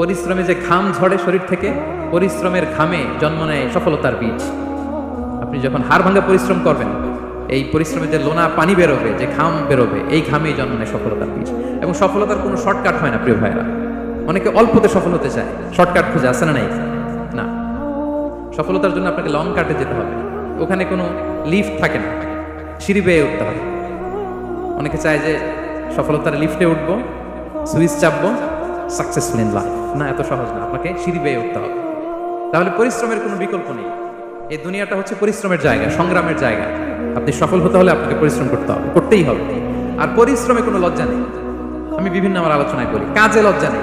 পরিশ্রমে যে ঘাম ঝরে শরীর থেকে, পরিশ্রমের ঘামে জন্ম নেয় সফলতার বীজ। আপনি যখন হাড় ভাঙা পরিশ্রম করবেন, এই পরিশ্রমে যে লোনা পানি বেরোবে, যে ঘাম বেরোবে, এই ঘামেই জন্ম নেয় সফলতার বীজ। এবং সফলতার কোনো শর্টকাট হয় না, প্রিয় ভাইরা অনেকে অল্পতে সফল হতে চায়, শর্টকাট খুঁজে আসে না, নাই। না। সফলতার জন্য আপনাকে লং কাটে যেতে হবে। ওখানে কোনো লিফট থাকে না। সিঁড়ি বেয়ে উঠতে হবে। অনেকে চায় যে সফলতার লিফটে উঠবো, সুইচ চাপবো, সাকসেসফুল ইন লাইফ। না, এত সহজ না। আপনাকে সিঁড়ি বেয়ে উঠতে হবে। তাহলে পরিশ্রমের কোনো বিকল্প নেই। এই দুনিয়াটা হচ্ছে পরিশ্রমের জায়গা, সংগ্রামের জায়গা। আপনি সফল হতে হলে আপনাকে পরিশ্রম করতে হবে, করতেই হবে। আর পরিশ্রমে কোনো লজ্জা নেই। আমি বিভিন্ন আমার আলোচনায় করি কাজে লজ্জা নেই।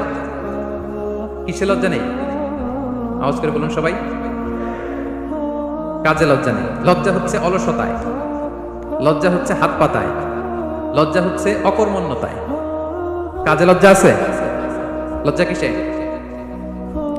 কিসে লজ্জা নেই? আওয়াজ করে বলুন সবাই। কাজে লজ্জা নেই। লজ্জা হচ্ছে অলসতায়। লজ্জা হচ্ছে হাত পাতায় লজ্জা হচ্ছে অকর্মণ্যতায়। কাজে লজ্জা আছে? লজ্জা কিসে?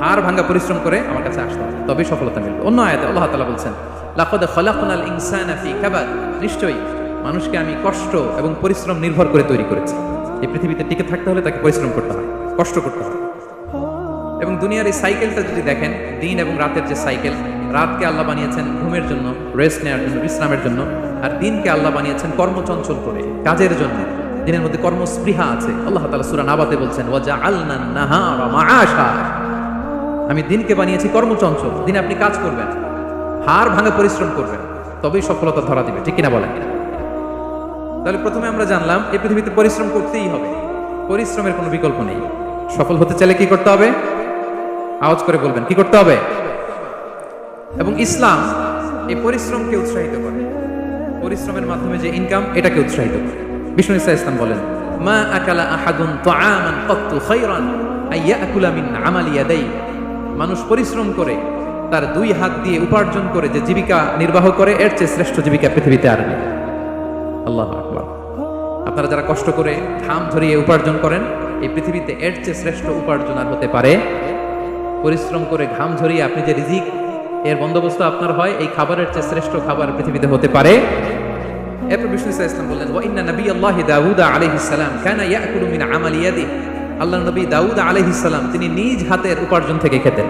হাড় ভাঙা পরিশ্রম করে আমার কাছে আসতে হবে। তবে সফলতা মিলবে। অন্য আয়াতে আল্লাহ তাআলা বলছেন, লাকাদ খলাকনাল ইনসানা নিশ্চয়ই মানুষকে আমি কষ্ট এবং পরিশ্রম নির্ভর করে তৈরি করেছি। এই পৃথিবীতে টিকে থাকতে হলে তাকে পরিশ্রম করতে হয়, কষ্ট করতে হয়। এবং দুনিয়ার এই সাইকেলটা যদি দেখেন, দিন এবং রাতের যে সাইকেল, রাতকে আল্লাহ বানিয়েছেন ঘুমের জন্য, রেস্ট নেওয়ার জন্য, বিশ্রামের জন্য, আর দিনকে আল্লাহ বানিয়েছেন কর্মচঞ্চল করে, কাজের জন্য, দিনের মধ্যে কর্মস্পৃহা আছে। আল্লাহ তালা সুরান আবাদে বলছেন ওয়াজা আলনান নাহারা মাআশা। আমি দিনকে বানিয়েছি কর্মচঞ্চল। দিনে আপনি কাজ করবেন। হার ভাঙে পরিশ্রম করবেন। তবেই সফলতা ধরা দিবে। ঠিক কিনা বলেন? তাহলে প্রথমে আমরা জানলাম এই পৃথিবীতে পরিশ্রম করতেই হবে। পরিশ্রমের কোনো বিকল্প নেই। সফল হতে চাইলে কি করতে হবে? আওয়াজ করে বলবেন, কি করতে হবে? এবং ইসলাম এই পরিশ্রমকে উৎসাহিত করে। পরিশ্রমের মাধ্যমে যে ইনকাম এটাকে উৎসাহিত করে। বিষ্ণু ইসা ইসলাম বলেন, মা আকালা আহাদুন তাআমান কত্তু খায়রান আইয়াকুলা মিন আমালি ইয়াদাই মানুষ পরিশ্রম করে, তার দুই হাত দিয়ে উপার্জন করে যে জীবিকা নির্বাহ করে, এর চেয়ে শ্রেষ্ঠ জীবিকা পৃথিবীতে আর নেই। আল্লাহ আকবার। আপনারা যারা কষ্ট করে ঘাম ধরিয়ে উপার্জন করেন, এই পৃথিবীতে এর চেয়ে শ্রেষ্ঠ উপার্জন আর হতে পারে। পরিশ্রম করে ঘাম ঝরিয়ে আপনি যে রিজিক, এর বন্দোবস্ত আপনার হয়, এই খাবারের চেয়ে শ্রেষ্ঠ খাবার পৃথিবীতে হতে পারে। এরপর বিষ্ণু ইসা ইসলাম বললেন, ওয়া ইন্না নবী আল্লাহ দাউদ আলাইহিস সালাম কানা ইয়াকুলু মিন আল্লাহ নবী দাউদ আলাইহিস সালাম তিনি নিজ হাতের উপার্জন থেকে খেতেন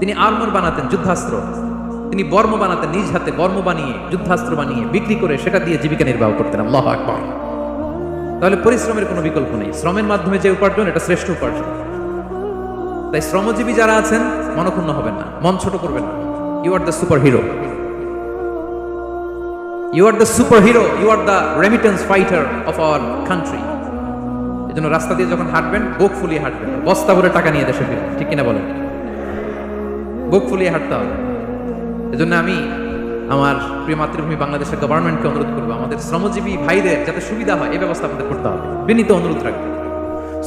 তিনি আর্মর বানাতেন যুদ্ধাস্ত্র। তিনি বর্ম বানাতেন, নিজ হাতে বর্ম বানিয়ে, যুদ্ধাস্ত্র বানিয়ে বিক্রি করে সেটা দিয়ে জীবিকা নির্বাহ করতেন। আল্লাহ আকবার। তাহলে পরিশ্রমের কোনো বিকল্প নেই। শ্রমের মাধ্যমে যে উপার্জন, এটা শ্রেষ্ঠ উপার্জন। তাই শ্রমজীবী যারা আছেন, মনক্ষুণ্ণ হবেন না। মন ছোট করবেন না। You are the super hero you are the super hero you are the remittance fighter of our country এই জন্য রাস্তা দিয়ে যখন হাঁটবেন, বুক ফুলিয়ে হাঁটবেন। বস্তা ভরে টাকা নিয়ে দেশে ফিরবেন ঠিক কিনা বলেন? বুক ফুলিয়ে হাঁটতে হবে। এজন্য আমি আমার প্রিয় মাতৃভূমি বাংলাদেশের গভর্নমেন্টকে অনুরোধ করব, আমাদের শ্রমজীবী ভাইদের যাতে সুবিধা হয় এই ব্যবস্থা আমাদের করতে হবে। বিনীত অনুরোধ রাখবে।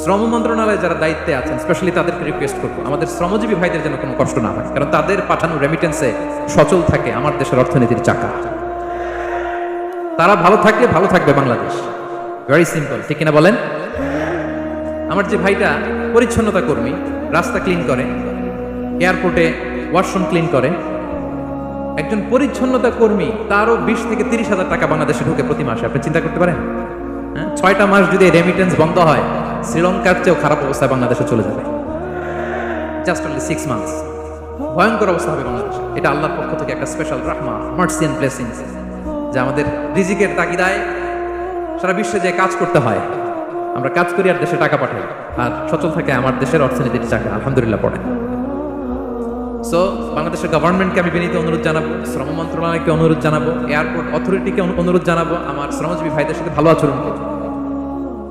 শ্রম মন্ত্রণালয়ে যারা দায়িত্বে আছেন স্পেশালি তাদেরকে রিকোয়েস্ট করব, আমাদের শ্রমজীবী ভাইদের যেন কোনো কষ্ট না হয়, কারণ তাদের পাঠানো রেমিটেন্সে সচল থাকে আমার দেশের অর্থনীতির চাকা। তারা ভালো থাকলে ভালো থাকবে বাংলাদেশ। ভেরি সিম্পল ঠিক কিনা বলেন? আমার যে ভাইটা পরিচ্ছন্নতা কর্মী, রাস্তা ক্লিন করে, এয়ারপোর্টে ওয়াশরুম ক্লিন করে, একজন পরিচ্ছন্নতা কর্মী, তারও বিশ থেকে তিরিশ হাজার টাকা বাংলাদেশে ঢুকে প্রতি মাসে। আপনি চিন্তা করতে পারেন? হ্যাঁ? ছয়টা মাস যদি রেমিটেন্স বন্ধ হয়, শ্রীলঙ্কার চেয়েও খারাপ অবস্থায় বাংলাদেশে চলে যাবে। জাস্ট অনলি সিক্স মান্থস ভয়ঙ্কর অবস্থা হবে বাংলাদেশে। এটা আল্লাহর পক্ষ থেকে একটা স্পেশাল রাহমা মার্সি অ্যান্ড ব্লেসিংস যে আমাদের রিজিকের তাগিদায় সারা বিশ্বে যে কাজ করতে হয়, আমরা কাজ করি আর দেশে টাকা পাঠাই। আর সচল থাকে আমার দেশের অর্থনীতির চাকা, আলহামদুলিল্লাহ পড়ে। সো বাংলাদেশের গভর্নমেন্টকে আমি বিনীত অনুরোধ জানাব, শ্রম মন্ত্রণালয়কে অনুরোধ জানাব এয়ারপোর্ট অথরিটিকে অনুরোধ জানাব, আমার শ্রমজীবী ভাইদের সাথে ভালো আচরণ করুন।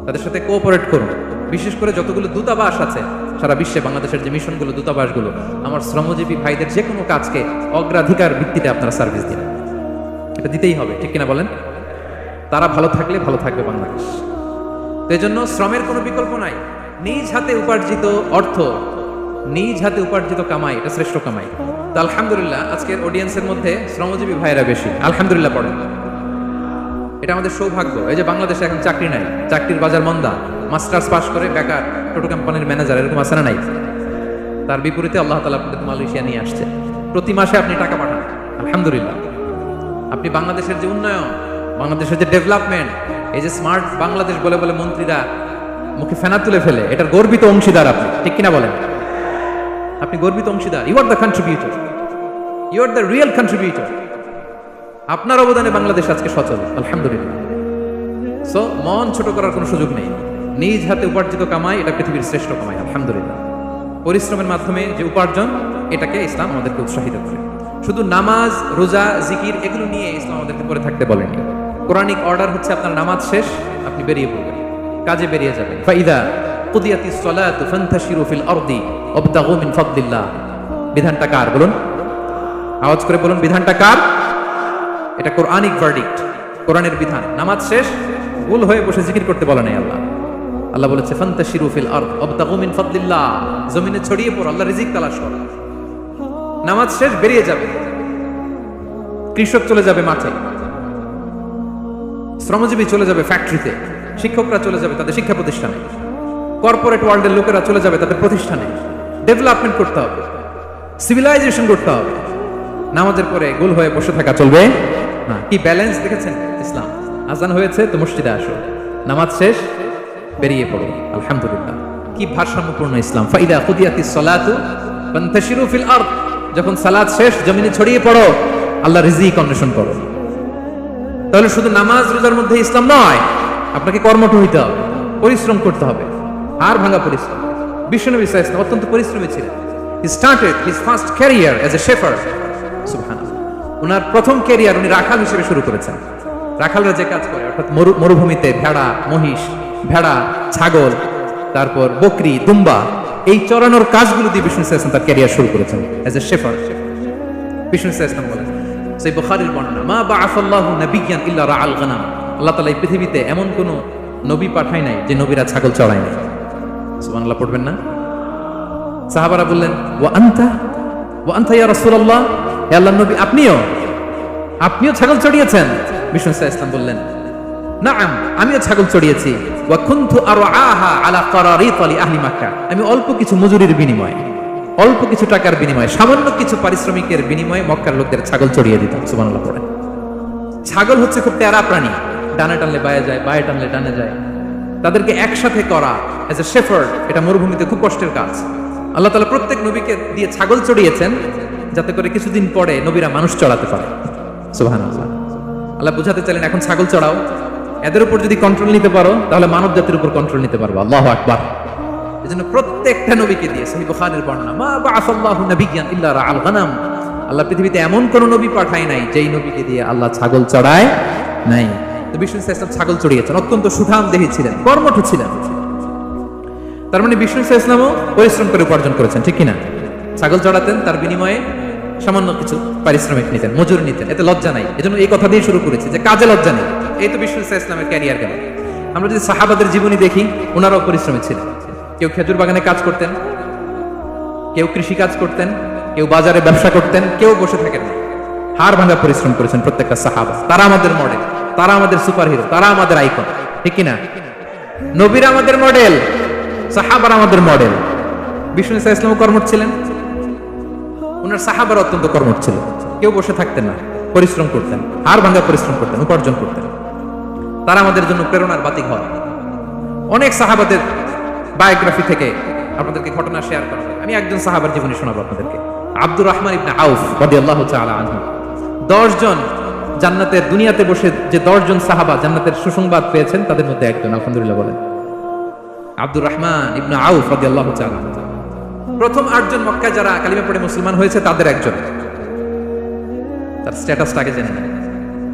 তাদের সাথে কোঅপারেট করুন। বিশেষ করে যতগুলো দূতাবাস আছে, সারা বিশ্বে বাংলাদেশের যে মিশনগুলো দূতাবাসগুলো, আমার শ্রমজীবী ভাইদের যে কোনো কাজকে অগ্রাধিকার ভিত্তিতে আপনারা সার্ভিস দিন। এটা দিতেই হবে, ঠিক কিনা বলেন? তারা ভালো থাকলে ভালো থাকবে বাংলাদেশ। তো জন্য শ্রমের কোনো বিকল্প নাই। নিজ হাতে উপার্জিত অর্থ, নিজ হাতে উপার্জিত কামাই, এটা শ্রেষ্ঠ কামাই। তো আলহামদুলিল্লাহ, আজকের অডিয়েন্সের মধ্যে শ্রমজীবী ভাইয়েরা বেশি। আলহামদুলিল্লাহ পড়েন। এটা আমাদের সৌভাগ্য। এই যে বাংলাদেশে এখন চাকরি নাই, চাকরির বাজার মন্দা। মাস্টার্স পাস করে বেকার টোটো কোম্পানির ম্যানেজার, এরকম না নাই? তার বিপরীতে আল্লাহ তালা আপনাদের মালয়েশিয়া নিয়ে আসছে। প্রতি মাসে আপনি টাকা পাঠান। আলহামদুলিল্লাহ। আপনি বাংলাদেশের যে উন্নয়ন, বাংলাদেশের যে ডেভেলপমেন্ট, এই যে স্মার্ট বাংলাদেশ বলে বলে মন্ত্রীরা মুখে ফেনা তুলে ফেলে, এটার গর্বিত অংশীদার আপনি, ঠিক কিনা বলেন? আপনি গর্বিত অংশীদার you are the contributor you are the real contributor আপনার অবদানে বাংলাদেশ আজকে সচল, আলহামদুলিল্লাহ। সো মন ছোট করার কোনো সুযোগ নেই। নিজ হাতে উপার্জিত কামাই, এটা পৃথিবীর শ্রেষ্ঠ কামাই, আলহামদুলিল্লাহ। পরিশ্রমের মাধ্যমে যে উপার্জন, এটাকে ইসলাম আমাদেরকে উৎসাহিত করে। শুধু নামাজ, রোজা, জিকির এগুলো নিয়ে ইসলাম আমাদেরকে পরে থাকতে বলেনি। কোরআনিক অর্ডার হচ্ছে আপনার নামাজ শেষ, আপনি বেরিয়ে পড়বেন, কাজে বেরিয়ে যাবেন। ফাইদা কুদিয়াতিস সালাতু ফান্তাশিরু ফিল আরদি ওয়াবতাগু মিন ফাদলিল্লাহ। বিধানটা কার বলুন? আওয়াজ করে বলুন, বিধানটা কার? এটা কোরআনিক ভার্ডিক্ট কোরআনের বিধান। নামাজ শেষ, ভুল হয়ে বসে জিকির করতে বলে নাই আল্লাহ। আল্লাহ বলেছে, ফান্তাশিরু ফিল আরদ ওয়াবতাগু মিন ফাদলিল্লাহ। জমিনে ছড়িয়ে পড়ো, আল্লাহ রিজিক তালাশ করো। নামাজ শেষ বেরিয়ে যাবে। কৃষক চলে যাবে মাঠে। শ্রমজীবী চলে যাবে ফ্যাক্টরিতে শিক্ষকরা চলে যাবে তাদের শিক্ষা প্রতিষ্ঠানে। কর্পোরেট ওয়ার্ল্ডের লোকেরা চলে যাবে তাদের প্রতিষ্ঠানে। ডেভেলপমেন্ট করতে হবে। সিভিলাইজেশন করতে হবে। নামাজের পরে গোল হয়ে বসে থাকা চলবে? না। কি ব্যালেন্স দেখেছেন? ইসলাম। আজান হয়েছে তো মসজিদে আসো। নামাজ শেষ, বেরিয়ে পড়ো। আলহামদুলিল্লাহ। কি ভারসাম্যপূর্ণ ইসলাম। ফাইদা কুদিয়াতি সলাতু, ফান্তাশিরু ফিল আরদ। যখন সালাত শেষ, জমিনে ছড়িয়ে পড়ো, আল্লাহ রিজিক অন্বেষণ করো। তাহলে শুধু নামাজ রোজার মধ্যে ইসলাম নয়, আপনাকে কর্মঠ হইতে হবে, পরিশ্রম করতে হবে। আর ভাঙা পরিশ্রম। বিশ্বনবী সাল্লাল্লাহু অত্যন্ত পরিশ্রমী ছিলেন। He started his first career as a সুবহানাল্লাহ। ওনার প্রথম ক্যারিয়ার উনি রাখাল হিসেবে শুরু করেছেন। রাখালরা যে কাজ করে, অর্থাৎ মরুভূমিতে ভেড়া, মহিষ, ভেড়া, ছাগল, তারপর বকরি, দুম্বা এই চড়ানোর কাজগুলো দিয়ে বিষ্ণু ইসলাম তার ক্যারিয়ার শুরু করেছেন অ্যাজ এ শেফার্ড বিষ্ণু ইসলাম বলেন, সেই বুখারীর বর্ণনা, মা বাআসাল্লাহু নাবিয়্যান ইল্লা রাআল গানাম। আল্লাহ তাআলা এই পৃথিবীতে এমন কোন নবী পাঠায় নাই যে নবীরা ছাগল চড়ায় নাই। সুবহানাল্লাহ, পড়বেন না? সাহাবারা বললেন, ওয়া আনতা? ওয়া আনতা ইয়া রাসূলুল্লাহ? হে আল্লাহর নবী, আপনিও? আপনিও ছাগল চড়িয়েছেন? বিষ্ণু ইসলাম বললেন নাআম আমিও ছাগল চড়িয়েছি। আমি অল্প কিছু মজুরির বিনিময়ে, অল্প কিছু টাকার বিনিময়ে, সামান্য কিছু পারিশ্রমিকের বিনিময়ে মক্কার লোকদের ছাগল চড়িয়ে দিতাম, সুবহানাল্লাহ পড়ে। ছাগল হচ্ছে খুব প্যারা প্রাণী। ডানে টানলে বায়ে যায়, বায়ে টানলে ডানে যায়। তাদেরকে একসাথে করা এজ এ শেফার্ড এটা মরুভূমিতে খুব কষ্টের কাজ। আল্লাহ তাআলা প্রত্যেক নবীকে দিয়ে ছাগল চড়িয়েছেন, যাতে করে কিছুদিন পরে নবীরা মানুষ চড়াতে পারে। সুবহানাল্লাহ। আল্লাহ বুঝাতে চাইলেন, এখন ছাগল চড়াও। এদের উপর যদি কন্ট্রোল নিতে পারো, তাহলে মানব জাতির উপর কন্ট্রোল নিতে পারব। আল্লাহ আকবার। এজন্য প্রত্যেকটা নবীকে দিয়ে সহি বুখারীর বর্ণনা, মা বাআসাল্লাহু নাবিয়্যান ইল্লা রাআল গানাম আল্লাহ পৃথিবীতে এমন কোন নবী পাঠায় নাই, যেই নবীকে দিয়ে আল্লাহ ছাগল চড়ায় নাই। তো বিষ্ণু ইসলাম ছাগল চড়িয়েছেন, অত্যন্ত সুঠাম দেহী ছিলেন, কর্মঠ ছিলেন। তার মানে বিষ্ণু ইসলামও পরিশ্রম করে উপার্জন করেছেন, ঠিক কিনা ছাগল চড়াতেন, তার বিনিময়ে সামান্য কিছু পারিশ্রমিক নিতেন, মজুরি নিতেন, এতে লজ্জা নাই। এজন্য এই কথা দিয়ে শুরু করেছি যে কাজে লজ্জা নেই। এই তো বিষ্ণু ইসলামের ক্যারিয়ার গেল। আমরা যদি সাহাবাদের জীবনী দেখি, ওনারাও পরিশ্রমী ছিলেন। কেউ খেজুর বাগানে কাজ করতেন, কেউ কৃষি কাজ করতেন, কেউ বাজারে ব্যবসা করতেন, কেউ বসে থাকেন। হার ভাঙা পরিশ্রম করেছেন প্রত্যেকটা সাহাবা। তারা আমাদের মডেল তারা আমাদের সুপারহিরো তারা আমাদের আইকন ঠিক কিনা? নবীর আমাদের মডেল সাহাবার আমাদের মডেল বিষ্ণু ইসা ইসলাম কর্মঠ ছিলেন? ওনার সাহাবার অত্যন্ত কর্মঠ ছিল। কেউ বসে থাকতেন না, পরিশ্রম করতেন হার ভাঙা পরিশ্রম করতেন, উপার্জন করতেন। তারা আমাদের জন্য প্রেরণার বাতিক হয় অনেক সাহাবাদের বায়োগ্রাফি থেকে আপনাদেরকে ঘটনা শেয়ার করা। আমি একজন সাহাবার জীবনী শোনাবো আপনাদেরকে। আব্দুর রহমান ইবনে আউফ রাদিয়াল্লাহু তাআলা আনহু। 10 জন জান্নাতের দুনিয়াতে বসে যে দশজন সাহাবা জান্নাতের সুসংবাদ পেয়েছেন, তাদের মধ্যে একজন, আলহামদুলিল্লাহ বলেন। আব্দুর রহমান ইবনে আউফ তাআলা আনহু। প্রথম আটজন মক্কা যারা কালিমা পড়ে মুসলমান হয়েছে, তাদের একজন। তার স্ট্যাটাসটাকে জেনে নেন।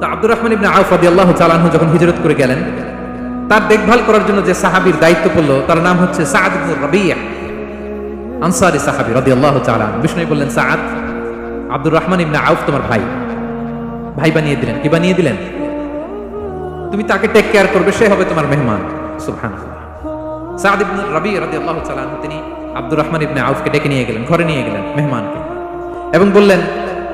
তো আব্দুর রহমান ইবনে আউফ রাদিয়াল্লাহু তাআলা আনহু যখন হিজরত করে গেলেন, তার দেখভাল করার জন্য যে সাহাবীর দায়িত্ব পড়ল, তার নাম হচ্ছে সাদ রাবিয়া আনসারী সাহাবী রাদিয়াল্লাহু তাআলা বিষ্ণু বললেন, সাদ, আব্দুর রহমান ইবনে আউফ তোমার ভাই। ভাই বানিয়ে দিলেন। কি বানিয়ে দিলেন? তুমি তাকে টেক কেয়ার করবে, সে হবে তোমার মেহমান। সুবহানাল্লাহ। সাদ ইবনে রাবি তাআলা আনহু, তিনি আব্দুর রহমান ইবনে আউফকে ডেকে নিয়ে গেলেন, ঘরে নিয়ে গেলেন, মেহমানকে। এবং বললেন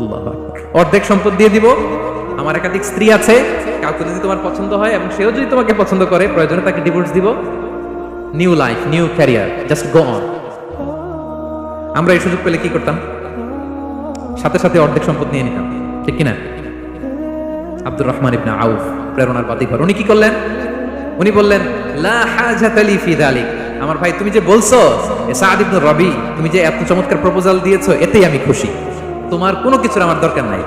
আল্লাহ অর্ধেক সম্পদ দিয়ে দিব। আমার একাধিক স্ত্রী আছে, কাউকে যদি তোমার পছন্দ হয় এবং সেও যদি তোমাকে পছন্দ করে, প্রয়োজনে তাকে ডিভোর্স দিব। New life new career just go on আমরা এই সুযোগ পেলে কি করতাম? সাথে সাথে অর্ধেক সম্পদ নিয়ে নিতাম। ঠিক কিনা? আব্দুর রহমান ইবনে আউফ, প্রেরণার বাতিঘর। উনি কি করলেন? উনি বললেন, লা হাজাত লি ফি যালিক আমার ভাই, তুমি যে বলছো সাদ ইবনে রবি, তুমি যে এত চমৎকার প্রপোজাল দিয়েছ, এতেই আমি খুশি। তোমার কোনো কিছুর আমার দরকার নাই।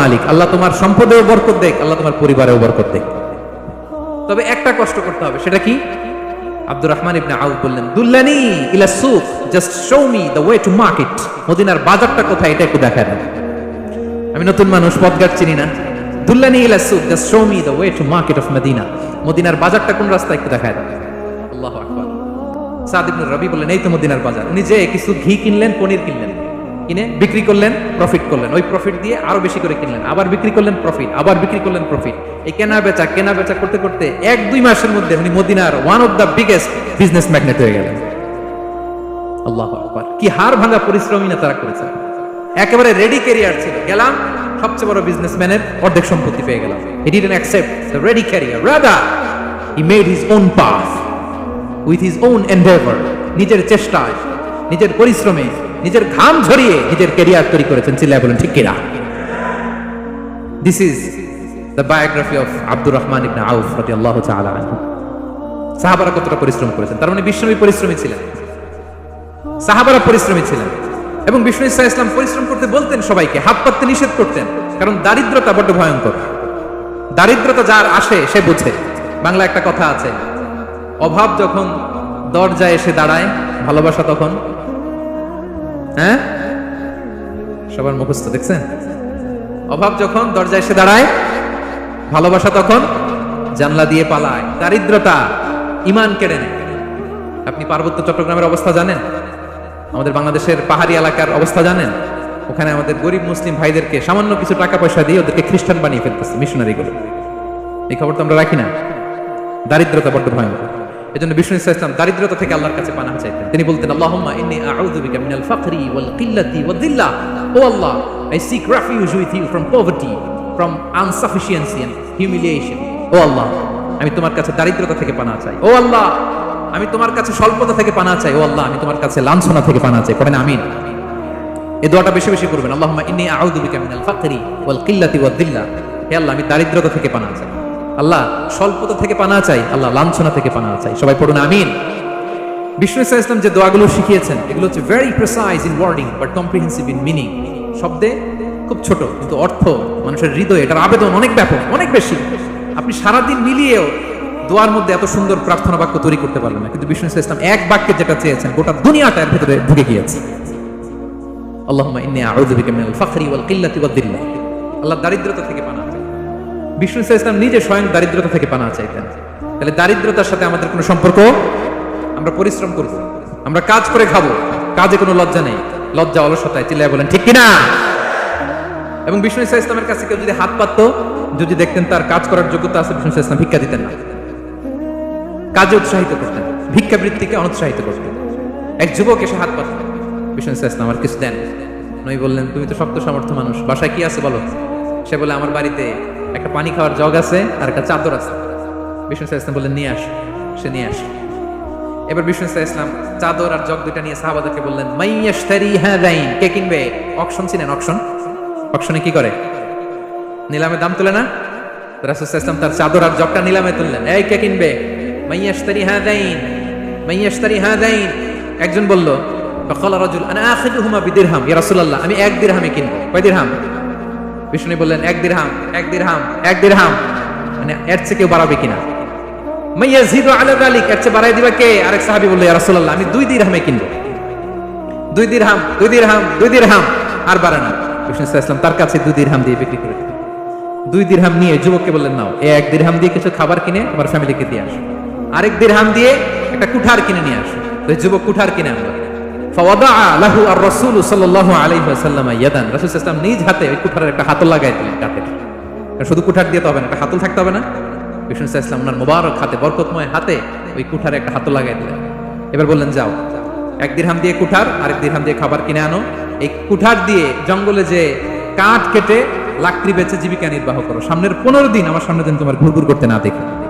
মালিক। আল্লাহ তোমার সম্পদেও বরকত দেখ, আল্লাহ তোমার পরিবারেও বরকত দেখ। তবে একটা কষ্ট করতে হবে, সেটা কি? আব্দুর রহমান ইবনে বললেন, দুল্লানি ইলা just show me the way to market. মদিনার বাজারটা কোথায়, এটা একটু দেখা দেন। আমি নতুন মানুষ, পথঘাট চিনি না। দুল্লানি ইলা just show me the way to market of Medina. মদিনার বাজারটা কোন রাস্তা, একটু দেখায় আল্লাহু আকবার। সাদ ইবনে রবি বললেন, এই তো মদিনার বাজার। উনি যে কিছু ঘি কিনলেন, পনির কিনলেন। কিনে বিক্রি করলেন প্রফিট করলেন। ওই প্রফিট দিয়ে আরও বেশি করে কিনলেন। আবার বিক্রি করলেন প্রফিট আবার বিক্রি করলেন প্রফিট এই কেনা বেচা কেনা বেচা করতে করতে এক দুই মাসের মধ্যে উনি মদিনার one of the biggest business magnate হয়ে গেলেন। আল্লাহ আকবার। কি হার ভাঙা পরিশ্রমী না তারা করেছে। একেবারে রেডি ক্যারিয়ার ছিল। গেলাম, সবচেয়ে বড় বিজনেসম্যানের অর্ধেক সম্পত্তি পেয়ে গেলাম। He didn't accept the ready career rather he made his own path with his own endeavour নিজের চেষ্টায়, নিজের পরিশ্রমে নিজের ঘাম ঝরিয়ে নিজের ক্যারিয়ার তৈরি করেছেন, চিল্লায় বলেন, ঠিক কিনা? This is the biography of Abdur Rahman ibn Auf রাদিয়াল্লাহু তাআলা আনহু সাহাবারা কতটা পরিশ্রম করেছেন? তার মানে বিশ্বনবী পরিশ্রমী ছিলেন। সাহাবারা পরিশ্রমী ছিলেন। এবং বিষ্ণু ইসা ইসলাম পরিশ্রম করতে বলতেন সবাইকে, হাত পাততে নিষেধ করতেন, কারণ দারিদ্রতা বড্ড ভয়ঙ্কর। দারিদ্রতা যার আসে, সে বুঝে। বাংলা একটা কথা আছে, অভাব যখন দরজায় এসে দাঁড়ায়, ভালোবাসা তখন হ্যাঁ? সবার মুখস্থ, দেখছেন? অভাব যখন দরজায় এসে দাঁড়ায়, ভালোবাসা তখন জানলা দিয়ে পালায়, দারিদ্রতা ইমান কেড়ে নেয়। আপনি পার্বত্য চট্টগ্রামের অবস্থা জানেন? আমাদের বাংলাদেশের পাহাড়ি এলাকার অবস্থা জানেন? ওখানে আমাদের গরিব মুসলিম ভাইদেরকে সামান্য কিছু টাকা পয়সা দিয়ে ওদেরকে খ্রিস্টান বানিয়ে ফেলতেছে, মিশনারিগুলো। এই খবর তো আমরা রাখি না। দারিদ্রতা বড্ড ভয়ঙ্কর এজন্য বিষ্ণু ইসা ইসলাম দারিদ্রতা থেকে আল্লাহর কাছে পানা চাইতেন। তিনি বলতেন, আল্লাহুম্মা ইন্নী আউযু বিকা মিনাল ফাকরি ওয়াল কিল্লাতি ওয়াদ দিল্লা। ও Allah I seek refuge with you from poverty from insufficiency and humiliation oh Allah, আমি তোমার কাছে দারিদ্রতা থেকে পানা চাই। ও আল্লাহ, আমি তোমার কাছে স্বল্পতা থেকে পানা চাই। ও আল্লাহ, আমি তোমার কাছে লাঞ্ছনা থেকে পানা চাই। পড়েন আমিন। এই দোয়াটা বেশি বেশি করবেন। আল্লাহুম্মা ইন্নী আউযু বিকা মিনাল ফাকরি ওয়াল কিল্লাতি ওয়াদ দিল্লা। হে আল্লাহ, আমি দারিদ্রতা থেকে পানা চাই। আল্লাহ স্বল্পতা থেকে পানা চাই, আল্লাহ লাঞ্ছনা থেকে পানা চাই। সবাই পড়ুন, আমিন। বিষ্ণু ইসা ইসলাম যে দোয়াগুলো শিখিয়েছেন, এগুলো হচ্ছে very precise in wording but comprehensive in meaning শব্দে খুব ছোট, কিন্তু অর্থ, মানুষের হৃদয়ে এটার আবেদন অনেক ব্যাপক, অনেক বেশি। আপনি সারাদিন মিলিয়েও দোয়ার মধ্যে এত সুন্দর প্রার্থনা বাক্য তৈরি করতে পারলেন না, কিন্তু বিষ্ণু ইসা ইসলাম এক বাক্যে যেটা চেয়েছেন, গোটা দুনিয়াটা এর ভেতরে ঢুকে গিয়েছে। আল্লাহুম্মা ইন্নী ফাকরি ওয়াল কিল্লাতি ওয়াদ দিল্লা। আল্লাহ দারিদ্রতা থেকে পানা বিষ্ণু ইসা ইসলাম নিজে স্বয়ং দারিদ্রতা থেকে পানা চাইতেন। তাহলে দারিদ্রতার সাথে আমাদের কোনো সম্পর্ক? আমরা পরিশ্রম করব, আমরা কাজ করে খাব, কাজে কোনো লজ্জা নেই। লজ্জা অলসতায় চিল্লায় বলেন, ঠিক কিনা? এবং বিষ্ণু ইসা ইসলামের কাছে কেউ যদি হাত পাততো, যদি দেখতেন তার কাজ করার যোগ্যতা আছে, বিষ্ণু ইসা ইসলাম ভিক্ষা দিতেন না। কাজে উৎসাহিত করতেন, ভিক্ষাবৃত্তিকে অনুৎসাহিত করতেন। এক যুবক এসে হাত পাতল। বিষ্ণু ইসা ইসলাম আর কিছু দেন। নই বললেন, তুমি তো শক্ত সামর্থ্য মানুষ, বাসায় কি আছে বলো? সে বলে, আমার বাড়িতে একটা পানি খাওয়ার জগ আছে আর একটা চাদর আছে। বিষ্ণু ইসলাম বললেন, নিয়ে আস, সে নিয়ে আস। এবার বিষ্ণু ইসলাম চাদর আর জগ দুইটা নিয়ে সাহাবাদকে বললেন মাইয়াশতারি হাযাইন। কে কিনবে? অকশন চিনেন, অকশন। অকশনে কি করে? নিলামে দাম তুলে না? রাসূল ইসলাম তার চাদর আর জগটা নিলামে তুললেন, এই কে কিনবে? মাইয়াশতারি হাযাইন। মাইয়াশতারি হাযাইন। একজন বলল, ফাকালা রাজুল আনা আখিদুহুমা বিদিরহাম। ইয়া রাসূলুল্লাহ, আমি এক দিরহামে কিনবো। কয় দিরহাম? বিষ্ণু বললেন, এক দিরহাম এক দিরহাম এক দিরহাম। মানে এর চেয়ে কেউ বাড়াবে কিনা? মাইয়াজিদু আলা যালিক এর চেয়ে বাড়াই দিবা কে? আরেক সাহাবী বলল, ইয়া রাসূলুল্লাহ, আমি দুই দিরহামে কিনবো। দুই দিরহাম দুই দিরহাম দুই দিরহাম। আর বাড়ে না। বিষ্ণু ইসলাম তার কাছে দুই দিরহাম দিয়ে বিক্রি করে। দুই দিরহাম নিয়ে যুবককে বললেন, নাও এই এক দিরহাম দিয়ে কিছু খাবার কিনে আমার ফ্যামিলিকে দিয়ে আসো। আরেক দিরহাম দিয়ে একটা কুঠার কিনে নিয়ে আসো। যুবক কুঠার কিনে আনলো। নিজ হাতে ওই একটা শুধু থাকতে হবে না। হাতে, বরকতময় হাতে ওই কুঠারে একটা এবার বললেন, যাও, এক দিরহাম দিয়ে কুঠার, আরেক দিরহাম দিয়ে খাবার কিনে আনো। এই কুঠার দিয়ে জঙ্গলে যে কাঠ কেটে লাকড়ি বেচে জীবিকা নির্বাহ করো। সামনের পনেরো দিন আমার সামনে দিন তোমার ঘুরঘুর করতে না দেখে।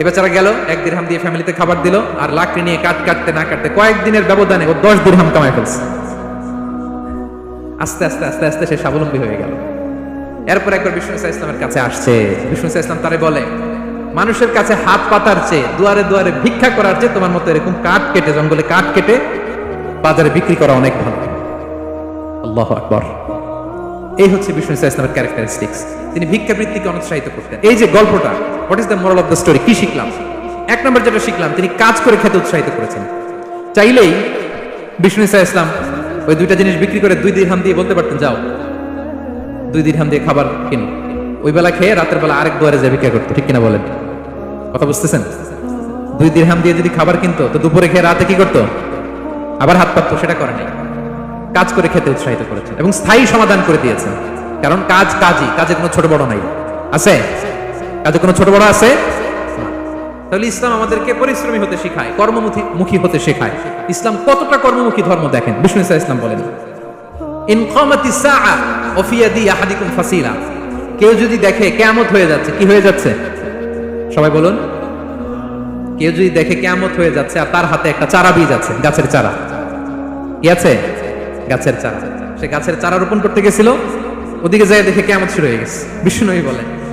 এ বেচারা গেল, এক দিরহাম দিয়ে ফ্যামিলিতে খাবার দিল, আর লাকড়ি নিয়ে কাট কাটতে না কাটতে কয়েকদিনের ব্যবধানে ও দশ দিরহাম কামাই ফেলছে। আস্তে আস্তে আস্তে আস্তে সে স্বাবলম্বী হয়ে গেল। এরপর একবার বিষ্ণু ইসা ইসলামের কাছে আসছে। বিষ্ণু ইসা ইসলাম তারে বলে, মানুষের কাছে হাত পাতার চেয়ে দুয়ারে দুয়ারে ভিক্ষা করার চেয়ে তোমার মতো এরকম কাঠ কেটে, জঙ্গলে কাঠ কেটে বাজারে বিক্রি করা অনেক ভালো। আল্লাহ আকবর। এই হচ্ছে বিষ্ণু ইসা ইসলামের ক্যারেক্টারিস্টিক্স তিনি ভিক্ষাবৃত্তিকে অনুৎসাহিত করতেন। এই যে গল্পটা what is the moral of the story কি শিখলাম? এক নম্বর যেটা শিখলাম, তিনি কাজ করে খেতে উৎসাহিত করেছেন। চাইলেই বিষ্ণু ইসা ইসলাম ওই দুইটা জিনিস বিক্রি করে দুই দিরহাম দিয়ে বলতে পারতেন, যাও, দুই দিরহাম দিয়ে খাবার কিনো। ওই বেলা খেয়ে রাতের বেলা আরেক দুয়ারে যে ভিক্ষা করতো, ঠিক কিনা বলেন? কথা বুঝতেছেন? দুই দিরহাম দিয়ে যদি খাবার কিনতো, তো দুপুরে খেয়ে রাতে কি করতো? আবার হাত পাততো, সেটা করে নাই। কাজ করে খেতে উৎসাহিত করেছেন এবং স্থায়ী সমাধান করে দিয়েছেন। কারণ কাজ কাজই কাজে কোনো ছোট বড় নাই। আছে? কাজে কোনো ছোট বড় আছে? তাহলে ইসলাম আমাদেরকে পরিশ্রমী হতে শেখায়, কর্মমুখী, মুখী হতে শেখায়। ইসলাম কতটা কর্মমুখী ধর্ম দেখেন? বিষ্ণু ইসা ইসলাম বলেন। কামাতি ফাসিলা। কেউ যদি দেখে কিয়ামত হয়ে যাচ্ছে, কি হয়ে যাচ্ছে? সবাই বলুন। কেউ যদি দেখে কিয়ামত হয়ে যাচ্ছে আর তার হাতে একটা চারা বীজ আছে, গাছের চারা। কি আছে? গাছের চারা। সে গাছের চারা রোপণ করতে গেছিল, ওদিকে যায় দেখে কেমন শুরু হয়ে গেছে। বিষ্ণুই বলেন।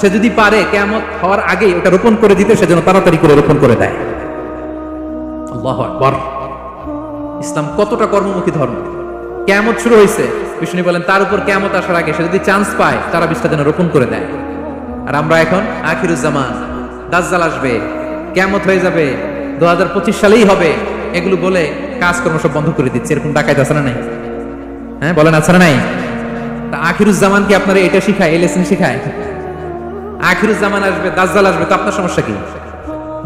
সে যদি পারে, কিয়ামত হওয়ার আগেই ওটা রোপণ করে দিতে, সেজন্য তাড়াতাড়ি করে রোপণ করে দেয়। ইসলাম কতটা কর্মমুখী ধর্ম? কেয়ামত শুরু হয়েছে বিষ্ণু বলেন, তার উপর কেয়ামত আসার আগে সে যদি চান্স পায়, তারা বিশটা যেন রোপণ করে দেয়। আর আমরা এখন আখিরুজ্জামান দাজ্জাল আসবে, কেয়ামত হয়ে যাবে দু হাজার পঁচিশ সালেই হবে। এগুলো বলে কাজকর্ম সব বন্ধ করে দিচ্ছে। এরকম ডাকাইতে আছে না নাই? হ্যাঁ বলেন, আছে না নাই? তা আখিরুজ্জামান কি আপনারা এটা শিখায়, এই লেসন শিখায়। আখিরুজ্জামান আসবে, দাজ্জাল আসবে, তো আপনার সমস্যা কি?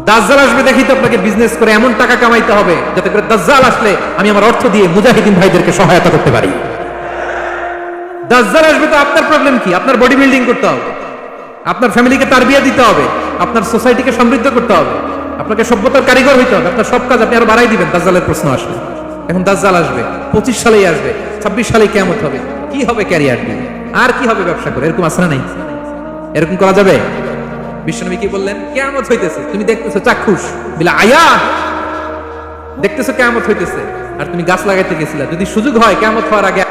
দাজ্জাল আসবে দেখি তো আপনাকে বিজনেস করে এমন টাকা কামাইতে হবে, যাতে করে দাজ্জাল আসলে আমি আমার অর্থ দিয়ে মুজাহিদিন ভাইদেরকে সহায়তা করতে পারি। দাজ্জাল আসবে তো আপনার প্রবলেম কি? আপনার বডি বিল্ডিং করতে হবে। আপনার ফ্যামিলিকে তারবিয়া দিতে হবে। আপনার সোসাইটিকে সমৃদ্ধ করতে হবে। আপনাকে সভ্যতার কারিগর হইতে হবে। আপনার সব কাজ আপনি আরও বাড়াই দিবেন, দাজ্জালের প্রশ্ন আসবে। এখন দাজ্জাল আসবে, পঁচিশ সালেই আসবে, ছাব্বিশ সালে কেমন হবে। কি হবে ক্যারিয়ার দিয়ে আর কি হবে ব্যবসা করে? এরকম আসে নাই। এরকম করা যাবে? বিশ্বনবী কি বললেন? কেমত হইতেছে। তুমি দেখতেছো চাক্ষুষ? বিলা, আয়া! দেখতেছো কেমত হইতেছে। আর তুমি গাছ লাগাইতে গেছিলা। যদি সুযোগ হয় কেমত হওয়ার আগে